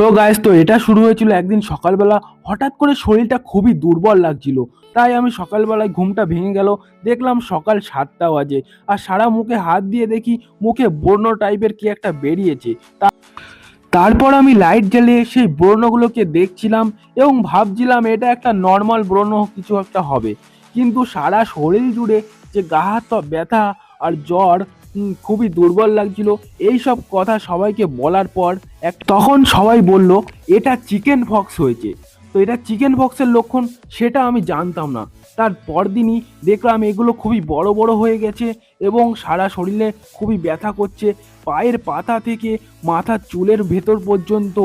So guys তো এটা শুরু হয়েছিল একদিন সকালবেলা। হঠাৎ করে শরীরটা খুবই দুর্বল লাগছিল। তাই আমি সকালবেলায় ঘুমটা ভেঙে গেল। দেখলাম সকাল সাতটা বাজে। আর সারা মুখে হাত দিয়ে দেখি মুখে বর্ণ টাইপের কি একটা বেরিয়েছে। তা- তারপর আমি লাইট জ্বালিয়ে সেই ব্রণগুলোকে দেখছিলাম এবং ভাবছিলাম এটা একটা নর্মাল ব্রণ কিছু একটা হবে। কিন্তু সারা শরীর জুড়ে যে গা হাত ব্যথা আর জ্বর খুবই দুর্বল লাগছিল। এই সব কথা সবাইকে বলার পর এক তখন সবাই বলল, এটা চিকেন ফক্স হয়েছে। তো এটা চিকেন বক্সের লক্ষণ সেটা আমি জানতাম না। তার পরদিনই দেখলাম এগুলো খুবই বড় বড় হয়ে গেছে এবং সারা শরীরে খুবই ব্যথা করছে। পায়ের পাতা থেকে মাথার চুলের ভেতর পর্যন্ত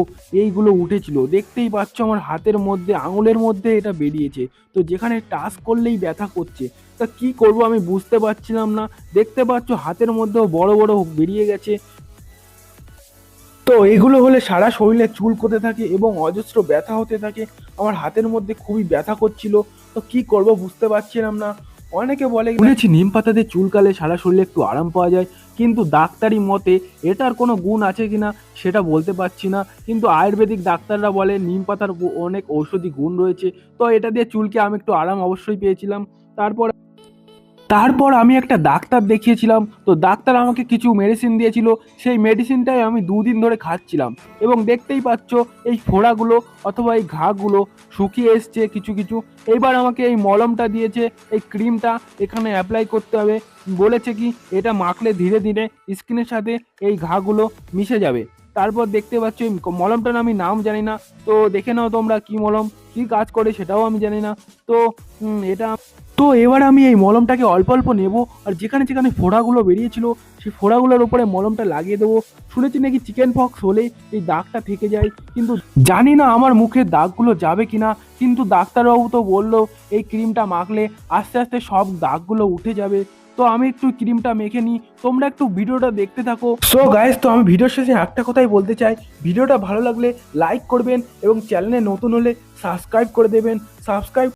এইগুলো উঠেছিল। দেখতেই পাচ্ছ আমার হাতের মধ্যে, আঙুলের মধ্যে এটা বেরিয়েছে। তো যেখানে টাচ করলেই ব্যথা করছে। তা কি করব আমি বুঝতে পারছিলাম না। দেখতে পাচ্ছ হাতের মধ্যেও বড় বড় বেরিয়ে গেছে। তো এগুলো হলে সারা শরীরে চুল করতে থাকে এবং অজস্র ব্যথা হতে থাকে। আমার হাতের মধ্যে খুবই ব্যথা করছিল। তো কি করব বুঝতে পারছিলাম না। অনেকে বলে শুনেছি নিম পাতাতে চুলকালে সারা শরীরে একটু আরাম পাওয়া যায়, কিন্তু ডাক্তারি মতে এটার কোনো গুণ আছে কিনা সেটা বলতে পারছি না। কিন্তু আয়ুর্বেদিক ডাক্তাররা বলে নিম পাতার অনেক ঔষধি গুণ রয়েছে। তো এটা দিয়ে চুলকে আমি একটু আরাম অবশ্যই পেয়েছিলাম। তারপর তারপর আমি একটা ডাক্তার দেখিয়েছিলাম। তো ডাক্তার আমাকে কিছু মেডিসিন দিয়েছিল। সেই মেডিসিনটাই আমি দুদিন ধরে খাচ্ছিলাম। এবং দেখতেই পাচ্ছ, এই ফোড়াগুলো অথবা এই ঘাগুলো শুকিয়ে এসছে কিছু কিছু। এইবার আমাকে এই মলমটা দিয়েছে, এই ক্রিমটা এখানে অ্যাপ্লাই করতে হবে। বলেছে কি, এটা মাখলে ধীরে ধীরে স্কিনের সাথে এই ঘাগুলো মিশে যাবে। তারপর দেখতে পাচ্ছ, এই মলমটার আমি নাম জানি না। তো দেখে নাও তোমরা কি মলম, কি কাজ করে সেটাও আমি জানি না। তো এটা তো এবার আমি এই মলমটাকে অল্প অল্প নেব, আর যেখানে যেখানে ফোড়াগুলো বেরিয়েছিল, সেই ফোড়াগুলোর উপরে মলমটা লাগিয়ে দেবো। শুনেছি নাকি চিকেন পক্স হলে এই দাগটা থেকে যায়, কিন্তু জানি না আমার মুখের দাগগুলো যাবে কিনা, কিন্তু ডাক্তারবাবু তো বলল, এই ক্রিমটা মাখলে আস্তে আস্তে সব দাগগুলো উঠে যাবে। তো আমি একটু ক্রিমটা মেখে নিই, তোমরা একটু ভিডিওটা দেখতে থাকো। সো গাইস তো আমি ভিডিওর শেষে একটা কথাই বলতে চাই, ভিডিওটা ভালো লাগলে লাইক করবেন এবং চ্যানেলে নতুন হলে সাবস্ক্রাইব করে দেবেন। সাবস্ক্রাইব